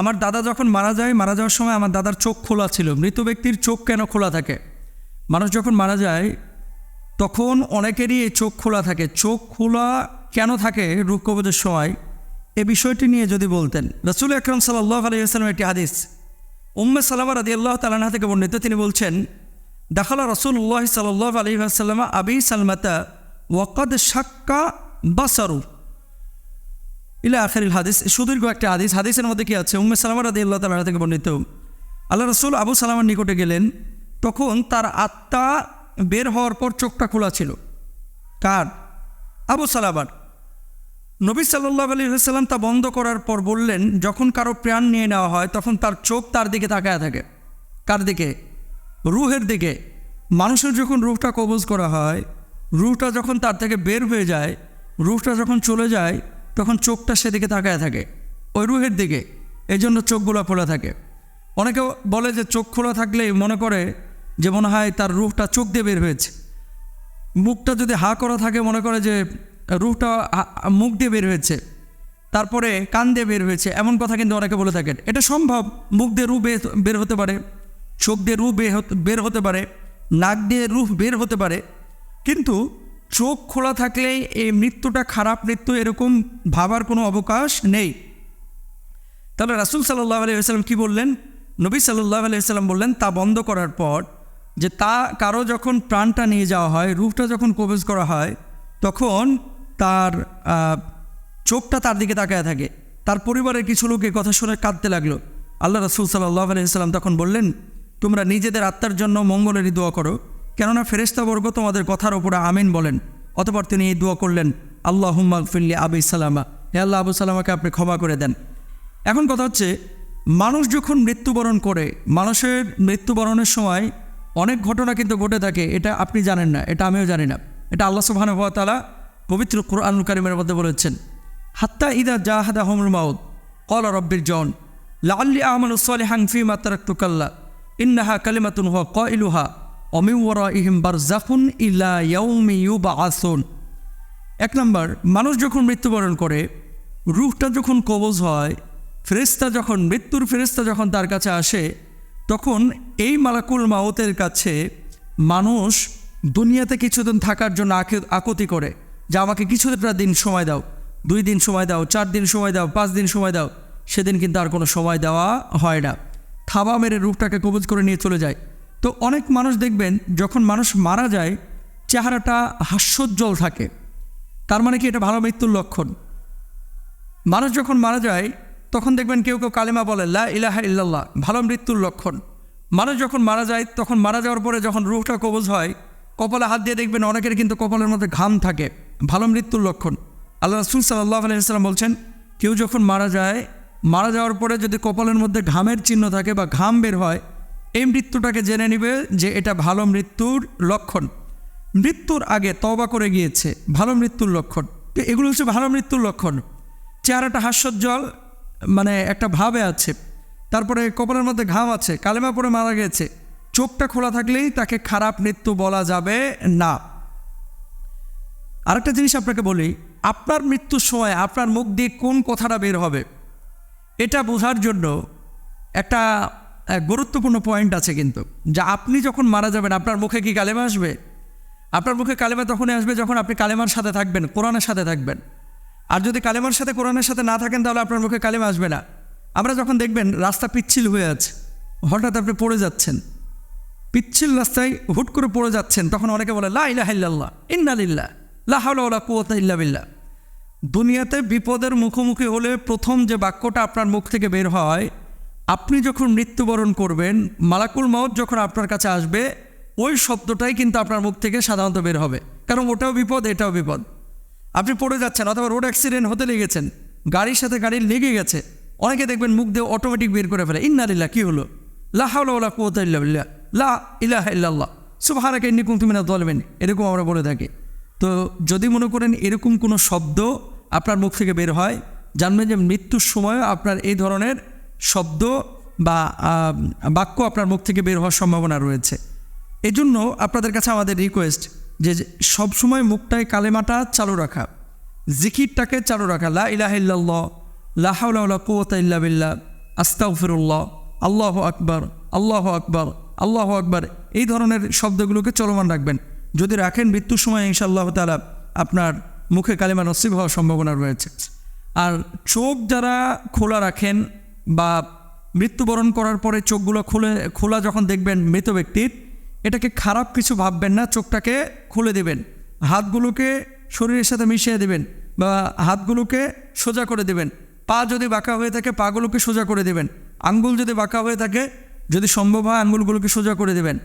আমার দাদা যখন মারা যায়, মারা যাওয়ার সময় আমার দাদার চোখ খোলা ছিল। মৃত ব্যক্তির চোখ কেন খোলা থাকে? মানুষ যখন মারা যায়, তখন অনেকেরই এই চোখ খোলা থাকে। চোখ খোলা কেন থাকে? রূপ কবজের সময়। এ বিষয়টি নিয়ে যদি বলতেন। রসুল আকরম সাল্লাহ আলহিহাস্লাম একটি হাদিস, উম্মে সালামা রাদি আল্লাহ তালানা থেকে বর্ণিত। তিনি বলছেন, দাখালা রসুল্লাহ সাল্লাহ আলহিহাস্লাম আবি সালমাতা ওয়াকাদ সাক্কা বাসারু। ইলা আখেরিল হাদিস সুদীর্ঘ একটা হাদিস। হাদিসের মধ্যে কি আছে? উম্মে সালামা রাদি আল্লাহ তালা থেকে বর্ণিত আল্লাহ রসুল আবু সালামার নিকটে গেলেন, তখন তার আত্মা বের হওয়ার পর চোখটা খোলা ছিল। কার? আবু সালাবার নবী সাল্লাহ আলী সাল্লাম তা বন্ধ করার পর বললেন, যখন কারও প্রাণ নিয়ে নেওয়া হয়, তখন তার চোখ তার দিকে তাকায় থাকে। কার দিকে? রুহের দিকে। মানুষের যখন রুহটা কবজ করা হয়, রুহটা যখন তার থেকে বের হয়ে যায়, রুহটা যখন চলে যায় তখন চোখটা সেদিকে তাকায় থাকে, ওই রুহের দিকে। এই জন্য চোখগুলো খোলা থাকে। অনেকে বলে যে চোখ খোলা থাকলেই মনে করে যে মনে হয় তার রুহটা চোখ দিয়ে বের হয়েছে। মুখটা যদি হা করা থাকে, মনে করে যে রুহটা মুখ দিয়ে বের হয়েছে, তারপরে কান দিয়ে বের হয়েছে, এমন কথা কিন্তু অনেকে বলে থাকেন। এটা সম্ভব? মুখ দিয়ে রুহ বের হতে পারে, চোখ দিয়ে হতে- বের হতে পারে, নাক দিয়ে রুহ বের হতে পারে। কিন্তু চোখ খোলা থাকলে এই মৃত্যুটা খারাপ মৃত্যু এরকম ভাবার কোনো অবকাশ নেই। তাহলে রাসুল সাল্লাহ আলাইসাল্লাম কী বললেন? নবী সাল্লাহ আলাইসাল্লাম বললেন, তা বন্ধ করার পর যে তা কারও যখন প্রাণটা নিয়ে যাওয়া হয়, রূপটা যখন কবজ করা হয়, তখন তার চোখটা তার দিকে তাকায় থাকে। তার পরিবারের কিছু লোক কথা শুনে কাঁদতে লাগল। আল্লাহ রসুল সাল্লাহ আলাইসাল্লাম তখন বললেন, তোমরা নিজেদের আত্মার জন্য মঙ্গলেরই দোয়া করো। কেননা ফেরেস্তাবর্গ তোমাদের কথার ওপরে আমিন বলেন, অতপর তিনি এই দোয়া করলেন আল্লাহ হুম্মা ফিল্লি আবু সালামা। হে আল্লাহ, আবু সালামাকে আপনি ক্ষমা করে দেন। এখন কথা হচ্ছে, মানুষ যখন মৃত্যুবরণ করে, মানুষের মৃত্যুবরণের সময় অনেক ঘটনা কিন্তু ঘটে থাকে, এটা আপনি জানেন না, এটা আমিও জানি না। এটা আল্লাহ তাআলা পবিত্র কোরআন কারিমের মধ্যে বলেছেন, হাত্তা ইদা জাহাদা হোমর মাউদ কল রব্বির জন লাল্লি আহমদ সালিহাং ফি মাতারাক্তু কাল্লা ইন্নাহা কালিমাতুন হুয়া কাইলুহা অমিওয়ারা ইহিম বারজাখুন ইলা ইয়াউমি ইউবাআসুন। এক নম্বর, মানুষ যখন মৃত্যুবরণ করে, রুহটা যখন কবজ হয় ফেরেস্তা যখন, মৃত্যুর ফেরেস্তা যখন তার কাছে আসে, তখন এই মালাকুল মাউতের কাছে মানুষ দুনিয়াতে কিছুদিন থাকার জন্য আকে- আকতি করে, যে আমাকে কিছুটা দিন সময় দাও, দুই দিন সময় দাও, চার দিন সময় দাও, পাঁচ দিন সময় দাও, সেদিন কিন্তু আর কোনো সময় দেওয়া হয় না। থাবা মেরে রূপটাকে কবজ করে নিয়ে চলে যায়। তো অনেক মানুষ দেখবেন, যখন মানুষ মারা যায়, চেহারাটা হাস্যোজ্জ্বল থাকে। তার মানে কি এটা ভালো মৃত্যুর লক্ষণ? মানুষ যখন মারা যায়, তখন দেখবেন কেউ কেউ কালেমা বলে, লা ইলাহা ইল্লাল্লাহ ভালো মৃত্যুর লক্ষণ। মানুষ যখন মারা যায়, তখন মারা যাওয়ার পরে যখন রুহটা কবজ হয়, কপালে হাত দিয়ে দেখবেন অনেকের কিন্তু কপালের মধ্যে ঘাম থাকে। ভালো মৃত্যুর লক্ষণ। আল্লাহ রসুল সাল্লাহ আলাইসাল্লাম বলছেন, কেউ যখন মারা যায়, মারা যাওয়ার পরে যদি কপালের মধ্যে ঘামের চিহ্ন থাকে বা ঘাম বের হয় এই মৃত্যুটাকে জেনে নিবে যে এটা ভালো মৃত্যুর লক্ষণ। মৃত্যুর আগে তবা করে গিয়েছে, ভালো মৃত্যুর লক্ষণ। তো এগুলো হচ্ছে ভালো মৃত্যুর লক্ষণ। চেহারাটা হাস্যজ্জ্বল মানে একটা ভাবে আছে। তারপরে কপালের মধ্যে ঘাম আছে, কালেমা পরে মারা গেছে। চোখটা খোলা থাকলেই তাকে খারাপ মৃত্যু বলা যাবে না। আরেকটা জিনিস আপনাকে বলি, আপনার মৃত্যুর সময় আপনার মুখ দিয়ে কোন কথাটা বের হবে? এটা বোঝার জন্য একটা গুরুত্বপূর্ণ পয়েন্ট আছে কিন্তু। যা আপনি যখন মারা যাবেন, আপনার মুখে কি কালেমা আসবে? আপনার মুখে কালেমা তখনই আসবে যখন আপনি কালেমার সাথে থাকবেন, কোরআনের সাথে থাকবেন। আর যদি কালেমার সাথে কোরআনের সাথে না থাকেন, তাহলে আপনার মুখে কালেমা আসবে না। আমরা যখন দেখবেন রাস্তা পিচ্ছিল হয়ে আছে, হঠাৎ আপনি পড়ে যাচ্ছেন। পিচ্ছিল রাস্তায় হুট করে পড়ে যাচ্ছেন, তখন অনেকে বলে, লা ইলাহা ইল্লাল্লাহ ইন্নালিল্লাহ লা হাওলা ওয়ালা কুওয়াতা ইল্লা বিল্লাহ। দুনিয়াতে বিপদের মুখোমুখি হলে প্রথম যে বাক্যটা আপনার মুখ থেকে বের হয় আপনি যখন মৃত্যুবরণ করবেন, মালাকুল মাউত যখন আপনার কাছে আসবে, ওই শব্দটাই কিন্তু আপনার মুখ থেকে সাধারণত বের হবে। কারণ ওটাও বিপদ, এটাও বিপদ। আপনি পড়ে যাচ্ছেন অথবা রোড অ্যাক্সিডেন্ট হতে লেগেছেন, গাড়ির সাথে গাড়ি লেগে গেছে, অনেকে দেখবেন মুখ দিয়ে অটোমেটিক বের করে ফেলে ইন্নালিল্লাহ কী হলো? লা হাওলা ওয়ালা কুওয়াতা ইল্লা বিল্লাহ। লা ইলাহা ইল্লাল্লাহ। সুবহানাকা ইন্নী কুনতু মিনাজ জালিমিন এরকম আমরা বলে থাকি। তো যদি মনে করেন এরকম কোনো শব্দ আপনার মুখ থেকে বের হয়, জানবেন যে মৃত্যুর সময় আপনার এই ধরনের শব্দ বা বাক্য আপনার মুখ থেকে বের হওয়ার সম্ভাবনা রয়েছে। এজন্য আপনাদের কাছে আমাদের রিকোয়েস্ট যে সবসময় মুখটায় কালেমাটা চালু রাখা, জিকিরটাকে চালু রাখা, লা ইলাহা ওয়ালা কুওয়াতা ইল্লা বিল্লাহ, আস্তাগফিরুল্লাহ, আল্লাহ আকবর, আল্লাহ আকবার আল্লাহ আকবার, এই ধরনের শব্দগুলোকে চলমান রাখবেন। যদি রাখেন মৃত্যুর সময় ইনশাআল্লাহ তালা আপনার মুখে কালিমা নসিব হওয়ার সম্ভাবনা রয়েছে। আর চোখ যারা খোলা রাখেন বা মৃত্যুবরণ করার পরে চোখগুলো খুলে, খোলা যখন দেখবেন মৃত ব্যক্তির, এটাকে খারাপ কিছু ভাববেন না, চোখটাকে খুলে দেবেন। হাতগুলোকে শরীরের সাথে মিশিয়ে দেবেন বা হাতগুলোকে সোজা করে দেবেন। পা যদি বাঁকা হয়ে থাকে, পাগুলোকে সোজা করে দেবেন। আঙ্গুল যদি বাঁকা হয়ে থাকে, যদি সম্ভব হয় আঙ্গুলগুলোকে সোজা করে দেবেন।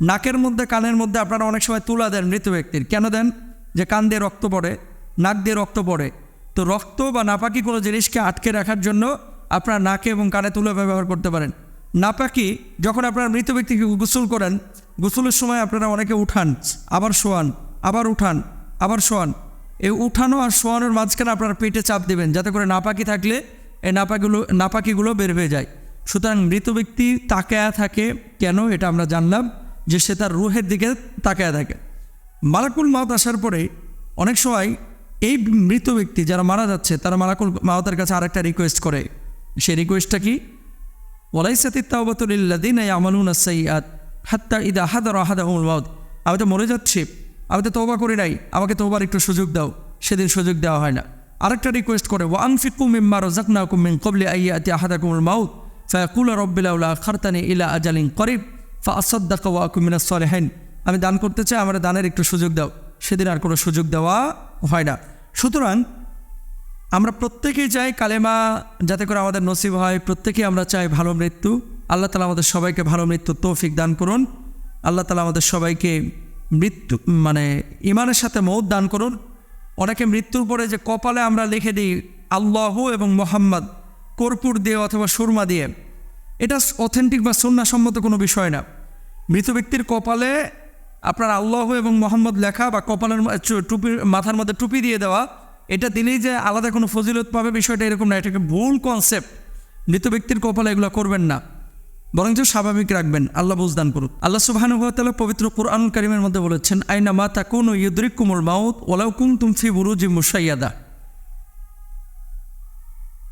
নাকের মধ্যে, কানের মধ্যে আপনারা অনেক সময় তুলা দেন মৃত ব্যক্তির। কেন দেন? যে কান দিয়ে রক্ত পড়ে, নাক দিয়ে রক্ত পড়ে। তো রক্ত বা নাপাকি কোনো জিনিসকে আটকে রাখার জন্য আপনার নাকে এবং কানে তুলে ব্যবহার করতে পারেন। নাপাকি যখন আপনার মৃত ব্যক্তিকে গোসল করেন, গোসলের সময় আপনারা অনেকে উঠান, আবার শোয়ান, আবার উঠান, আবার শোয়ান। এই উঠানো আর শোয়ানোর মাঝখানে আপনারা পেটে চাপ দেবেন, যাতে করে নাপাকি থাকলে এই নাপাকিগুলো নাপাকিগুলো বের হয়ে যায়। সুতরাং মৃত ব্যক্তি তাকায়া থাকে কেন এটা আমরা জানলাম যে সে তার রুহের দিকে তাকায়া থাকে। মালাকুল মাউত আসার পরে অনেক সময় এই মৃত ব্যক্তি যারা মারা যাচ্ছে, তারা মালাকুল মাউতের কাছে আরেকটা রিকোয়েস্ট করে। সেই রিকোয়েস্টটা কি? ওলাইসাতি তাওবাতুলিল্লাদিন আমালুন সাইয়াত হাত্তা ইদা হাদার মাউত। আমি তো মরে যাচ্ছি, আমি তো তৌবা করি নাই, আমাকে তৌবার একটু সুযোগ দাও। সেদিন সুযোগ দেওয়া হয় না। আরেকটা রিকোয়েস্ট করে, ওয়া আনফিকুম মিম্মা রাযাকনাকুম মিন ক্বাবলি আইয়াতি আহাদাকুমুল মাউত। ফায়াকুল রব্বিল আউলা খারতানি ইলা আজালিন করিব, ফাআসাদ্দাকা ওয়া আকুম মিনাস সালিহিন। আমি দান করতে চাই, আমার দানের একটু সুযোগ দাও। সেদিন আর কোনো সুযোগ দেওয়া হয় না। সুতরাং আমরা প্রত্যেকেই চাই কালেমা যাতে করে আমাদের নসিব হয়, প্রত্যেকেই আমরা চাই ভালো মৃত্যু। আল্লাহ তালা আমাদের সবাইকে ভালো মৃত্যু তৌফিক দান করুন। আল্লাহ তালা আমাদের সবাইকে মৃত্যু মানে ইমানের সাথে মৌত দান করুন। অনেকে মৃত্যুর পরে যে কপালে আমরা লিখে দিই আল্লাহ এবং মোহাম্মদ, কর্পূর দিয়ে অথবা সুরমা দিয়ে, এটা অথেন্টিক বা সন্ন্যাসম্মত কোনো বিষয় না। মৃত ব্যক্তির কপালে আপনার আল্লাহ এবং মোহাম্মদ লেখা বা কপালের টুপির মাথার মধ্যে টুপি দিয়ে দেওয়া এটা দিলেই যে আলাদা কোনো ফজিলত পাবে, বিষয়টা এরকম না। এটাকে ভুল কনসেপ্ট মৃত ব্যক্তির কপালে এগুলো করবেন না। বরঞ্চ স্বাভাবিক রাখবেন। আল্লাহ বুঝদান করুন আল্লাহ সুবাহানুভাতালা পবিত্র কোরআনুল কারিমের মধ্যে বলেছেন, আইনা মা তাকুন ইউদ্রিক কুমুল মাউত ওলাউ কুম তুমফি বুরুজি মুসাইয়াদা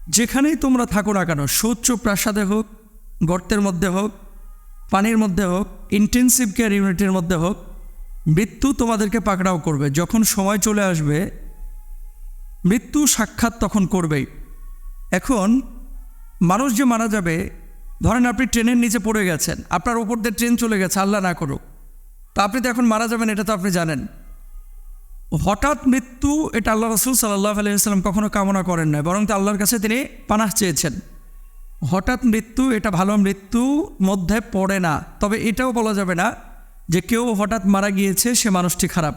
যেখানেই তোমরা থাকো না কেন সুউচ্চ প্রাসাদে হোক, গর্তের মধ্যে হোক, পানির মধ্যে হোক ইন্টেন্সিভ কেয়ার ইউনিটের মধ্যে হোক, মৃত্যু তোমাদেরকে পাকড়াও করবে। যখন সময় চলে আসবে মৃত্যু সাক্ষাৎ তখন করবেই। এখন মানুষ যে মারা যাবে, ধরেন আপনি ট্রেনের নিচে পড়ে গেছেন, আপনার ওপর দিয়ে ট্রেন চলে গেছে, আল্লাহ না করুক। তো আপনি তো এখন মারা যাবেন, এটা তো আপনি জানেন। হঠাৎ মৃত্যু, এটা আল্লাহ রসুল সাল্লাহ আলহিহাল্লাম কখনো কামনা করেন না বরং তো আল্লাহর কাছে তিনি পানাহ চেয়েছেন। হঠাৎ মৃত্যু, এটা ভালো মৃত্যু মধ্যে পড়ে না, তবে এটাও বলা যাবে না যে কেউ হঠাৎ মারা গিয়েছে, সে মানুষটি খারাপ।